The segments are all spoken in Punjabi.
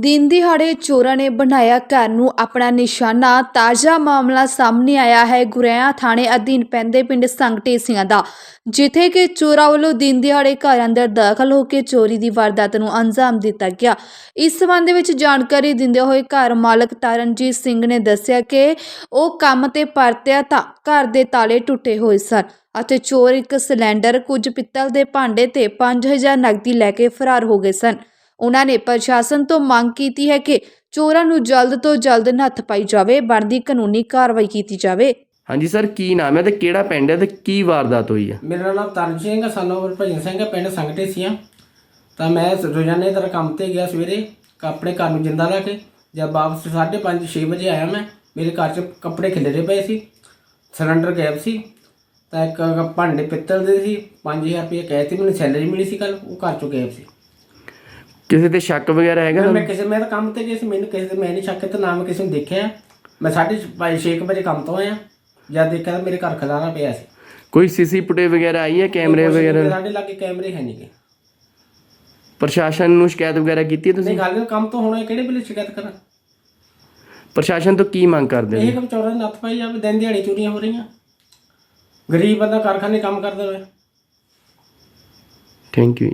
ਦਿਨ ਦਿਹਾੜੇ ਚੋਰਾਂ ਨੇ ਬਣਾਇਆ ਘਰ ਨੂੰ ਆਪਣਾ ਨਿਸ਼ਾਨਾ। ਤਾਜ਼ਾ ਮਾਮਲਾ ਸਾਹਮਣੇ ਆਇਆ ਹੈ। ਗੁਰੇਆ ਥਾਣੇ ਅਧੀਨ ਪੈਂਦੇ ਪਿੰਡ ਸੰਗਟੇਸੀਆਂ ਦਾ, ਜਿੱਥੇ ਕਿ ਚੋਰਾਂ ਵੱਲੋਂ ਦਿਨ ਦਿਹਾੜੇ ਘਰ ਅੰਦਰ ਦਾਖਲ ਹੋ ਕੇ ਚੋਰੀ ਦੀ ਵਾਰਦਾਤ ਨੂੰ ਅੰਜਾਮ ਦਿੱਤਾ ਗਿਆ। ਇਸ ਸੰਬੰਧ ਵਿੱਚ ਜਾਣਕਾਰੀ ਦਿੰਦੇ ਹੋਏ ਘਰ ਮਾਲਕ ਤਰਨਜੀਤ ਸਿੰਘ ਨੇ ਦੱਸਿਆ ਕਿ ਉਹ ਕੰਮ ਤੇ ਪਰਤਿਆ ਤਾਂ ਘਰ ਦੇ ਤਾਲੇ ਟੁੱਟੇ ਹੋਏ ਸਨ ਅਤੇ ਚੋਰ ਇੱਕ ਸਿਲੰਡਰ, ਕੁਝ ਪਿੱਤਲ ਦੇ ਭਾਂਡੇ ਤੇ 5000 ਨਕਦੀ ਲੈ ਕੇ ਫਰਾਰ ਹੋ ਗਏ ਸਨ। ਉਹਨਾਂ ਨੇ ਪ੍ਰਸ਼ਾਸਨ ਤੋਂ ਮੰਗ ਕੀਤੀ ਹੈ ਕਿ ਚੋਰਾਂ ਨੂੰ ਜਲਦ ਤੋਂ ਜਲਦ ਨੱਥ ਪਾਈ ਜਾਵੇ ਬਣਦੀ ਕਾਨੂੰਨੀ ਕਾਰਵਾਈ ਕੀਤੀ ਜਾਵੇ। ਹਾਂਜੀ ਸਰ ਕੀ ਨਾਮ ਹੈ ਤੇ ਕਿਹੜਾ ਪਿੰਡ ਹੈ ਤੇ ਕੀ ਵਾਰਦਾਤ ਹੋਈ ਹੈ? ਮੇਰਾ ਨਾਮ ਤਰਨ ਸਿੰਘ ਸਨੋਵਰ ਭਜਨ ਸਿੰਘ ਹੈ ਪਿੰਡ ਸੰਗਟੇ ਸੀਆਂ ਤਾਂ ਮੈਂ ਰੋਜ਼ਾਨੇ ਤਰ੍ਹਾਂ ਕੰਮ ਤੇ ਗਿਆ ਸਵੇਰੇ ਆਪਣੇ ਘਰ ਨੂੰ ਜਿੰਦਾ ਲਾ ਕੇ ਜਦ ਵਾਪਸ 5:30 6 ਵਜੇ ਆਇਆ ਮੈਂ ਮੇਰੇ ਘਰ 'ਚ ਕੱਪੜੇ ਖਿਲਰੇ ਪਏ ਸੀ ਸਿਲੰਡਰ ਗਾਇਬ ਸੀ। ਤਾਂ ਇੱਕ ਭਾਂਡੇ ਪਿੱਤਲ ਦੇ ਸੀ 5000 ਰੁਪਏ ਕਹੇ ਸੀ ਮੈਨੂੰ ਸੈਲਰੀ ਮਿਲੀ ਸੀ ਕੱਲ ਉਹ ਘਰ 'ਚੋਂ ਗਾਇਬ ਸੀ। ਕਿਸੇ ਤੇ ਸ਼ੱਕ ਵਗੈਰਾ ਹੈਗਾ ਮੈਂ? ਕਿਸੇ ਮੈਂ ਤਾਂ ਕੰਮ ਤੇ ਗਿਆ ਸੀ ਮੈਨੂੰ ਕਿਸੇ ਮੈਂ ਨਹੀਂ ਸ਼ੱਕ ਤੇ ਨਾ ਮੈਂ ਕਿਸੇ ਨੂੰ ਦੇਖਿਆ। ਮੈਂ 6:30 ਵਜੇ ਕੰਮ ਤੋਂ ਆਇਆ। ਜਦ ਦੇਖਿਆ ਤਾਂ ਮੇਰੇ ਘਰ ਖਲਾਰਾ ਪਿਆ ਸੀ। ਕੋਈ ਸੀਸੀ ਫੁਟੇਜ ਵਗੈਰਾ ਆਈ ਹੈ ਕੈਮਰੇ ਵਗੈਰਾ? ਸਾਡੇ ਲਾਗੇ ਕੈਮਰੇ ਹੈ ਨਹੀਂਗੇ ਪ੍ਰਸ਼ਾਸਨ ਨੂੰ ਸ਼ਿਕਾਇਤ ਵਗੈਰਾ ਕੀਤੀ ਹੈ ਨਹੀਂ ਤੁਸੀਂ ਗੱਲ ਕੰਮ ਤੋਂ ਹੋਣਾ ਕਿਹੜੇ ਵੇਲੇ ਸ਼ਿਕਾਇਤ ਕਰਾਂ? ਪ੍ਰਸ਼ਾਸਨ ਤੋਂ ਕੀ ਮੰਗ ਕਰਦੇ ਇਹ ਨੇ ਕੰਮ ਚੋਰਾਂ ਨੱਥ ਪਾਈ ਜਾਵੇ ਦਿਨ ਦਿਹਾੜੇ ਚੋਰੀਆਂ ਹੋ ਰਹੀਆਂ। ਗਰੀਬ ਬੰਦਾ ਕਾਰਖਾਨੇ ਕੰਮ ਕਰਦਾ ਹੋਵੇ ਥੈਂਕ ਯੂ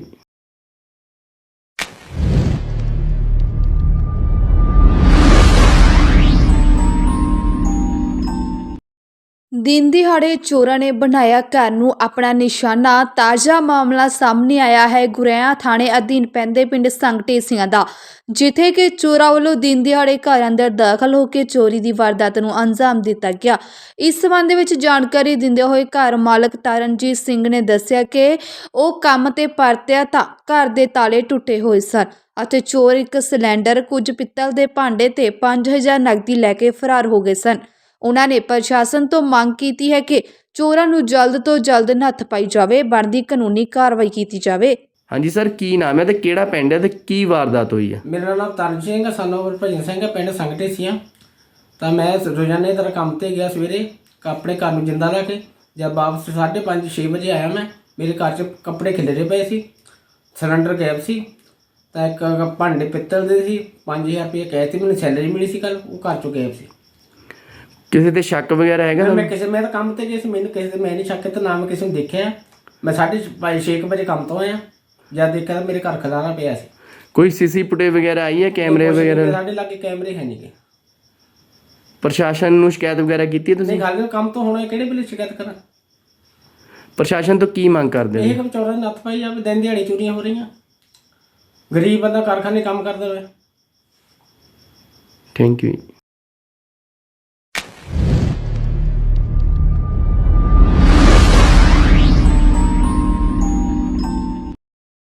ਦਿਨ ਦਿਹਾੜੇ ਚੋਰਾਂ ਨੇ ਬਣਾਇਆ ਘਰ ਨੂੰ ਆਪਣਾ ਨਿਸ਼ਾਨਾ। ਤਾਜ਼ਾ ਮਾਮਲਾ ਸਾਹਮਣੇ ਆਇਆ ਹੈ। ਗੁਰੇਆ ਥਾਣੇ ਅਧੀਨ ਪੈਂਦੇ ਪਿੰਡ ਸੰਗਟੇਸੀਆਂ ਦਾ, ਜਿੱਥੇ ਕਿ ਚੋਰਾਂ ਵੱਲੋਂ ਦਿਨ ਦਿਹਾੜੇ ਘਰ ਅੰਦਰ ਦਾਖਲ ਹੋ ਕੇ ਚੋਰੀ ਦੀ ਵਾਰਦਾਤ ਨੂੰ ਅੰਜਾਮ ਦਿੱਤਾ ਗਿਆ। ਇਸ ਸੰਬੰਧ ਵਿੱਚ ਜਾਣਕਾਰੀ ਦਿੰਦੇ ਹੋਏ ਘਰ ਮਾਲਕ ਤਰਨਜੀਤ ਸਿੰਘ ਨੇ ਦੱਸਿਆ ਕਿ ਉਹ ਕੰਮ ਤੇ ਪਰਤਿਆ ਤਾਂ ਘਰ ਦੇ ਤਾਲੇ ਟੁੱਟੇ ਹੋਏ ਸਨ ਅਤੇ ਚੋਰ ਇੱਕ ਸਿਲੰਡਰ, ਕੁਝ ਪਿੱਤਲ ਦੇ ਭਾਂਡੇ ਤੇ 5000 ਨਕਦੀ ਲੈ ਕੇ ਫਰਾਰ ਹੋ ਗਏ ਸਨ। ਉਹਨਾਂ ਨੇ ਪ੍ਰਸ਼ਾਸਨ ਤੋਂ ਮੰਗ ਕੀਤੀ ਹੈ ਕਿ ਚੋਰਾਂ ਨੂੰ ਜਲਦ ਤੋਂ ਜਲਦ ਨੱਥ ਪਾਈ ਜਾਵੇ ਬਣਦੀ ਕਾਨੂੰਨੀ ਕਾਰਵਾਈ ਕੀਤੀ ਜਾਵੇ। ਹਾਂਜੀ ਸਰ ਕੀ ਨਾਮ ਹੈ ਤੇ ਕਿਹੜਾ ਪਿੰਡ ਹੈ ਤੇ ਕੀ ਵਾਰਦਾਤ ਹੋਈ ਹੈ? ਮੇਰਾ ਨਾਮ ਤਰਨ ਸਿੰਘ ਸਨੋਵਰ ਭਜਨ ਸਿੰਘ ਹੈ ਪਿੰਡ ਸੰਗਟੇ ਸੀਆਂ ਤਾਂ ਮੈਂ ਰੋਜ਼ਾਨੇ ਤਰ੍ਹਾਂ ਕੰਮ ਤੇ ਗਿਆ ਸਵੇਰੇ ਆਪਣੇ ਘਰ ਨੂੰ ਜਿੰਦਾ ਲਾ ਕੇ ਜਦ ਵਾਪਸ 5:30 6 ਵਜੇ ਆਇਆ ਮੈਂ ਮੇਰੇ ਘਰ 'ਚ ਕੱਪੜੇ ਖਿਲਰੇ ਪਏ ਸੀ ਸਿਲੰਡਰ ਗਾਇਬ ਸੀ ਤਾਂ ਇੱਕ ਭਾਂਡੇ ਪਿੱਤਲ ਦੇ ਸੀ 5000 ਰੁਪਏ ਕਹੇ ਸੀ ਮੈਨੂੰ ਸੈਲਰੀ ਮਿਲੀ ਸੀ ਕੱਲ ਉਹ ਘਰ 'ਚੋਂ ਗਾਇਬ ਸੀ। ਕਿਸੇ ਤੇ ਸ਼ੱਕ ਵਗੈਰਾ ਹੈਗਾ ਮੈਂ ਤੁਹਾਨੂੰ? ਕਿਸੇ ਮੈਂ ਤਾਂ ਕੰਮ ਤੇ ਗਿਆ ਸੀ ਮੈਨੂੰ ਕਿਸੇ ਤੇ ਮੈਂ ਨਹੀਂ ਸ਼ੱਕ ਤੇ ਨਾ ਮੈਂ ਕਿਸੇ ਨੂੰ ਦੇਖਿਆ। ਮੈਂ 6:30 ਵਜੇ ਕੰਮ ਤੋਂ ਆਇਆ। ਜਦ ਦੇਖਿਆ ਤਾਂ ਮੇਰੇ ਘਰ ਖਲਾਰਾ ਪਿਆ ਸੀ। ਕੋਈ ਸੀਸੀ ਫੁਟੇਜ ਵਗੈਰਾ ਆਈ ਹੈ ਕੈਮਰੇ ਕੁਛ ਵਗੈਰਾ? ਸਾਡੇ ਲਾਗੇ ਕੈਮਰੇ ਹੈ ਨਹੀਂਗੇ ਪ੍ਰਸ਼ਾਸਨ ਨੂੰ ਸ਼ਿਕਾਇਤ ਵਗੈਰਾ ਕੀਤੀ ਹੈ ਤੁਸੀਂ? ਨਹੀਂ ਗੱਲ ਕੰਮ ਤੋਂ ਹੋਣਾ ਕਿਹੜੇ ਵੇਲੇ ਸ਼ਿਕਾਇਤ ਕਰਾਂ? ਪ੍ਰਸ਼ਾਸਨ ਤੋਂ ਕੀ ਮੰਗ ਕਰਦੇ ਇਹ ਨੇ ਕੰਮ ਚੋਰਾਂ ਦੀ ਨੱਥ ਪਾਈ ਜਾਵੇ ਦਿਨ ਦਿਹਾੜੇ ਚੋਰੀਆਂ ਹੋ ਰਹੀਆਂ। ਗਰੀਬ ਬੰਦਾ ਕਾਰਖਾਨੇ ਕੰਮ ਕਰਦਾ ਹੋਵੇ। Thank you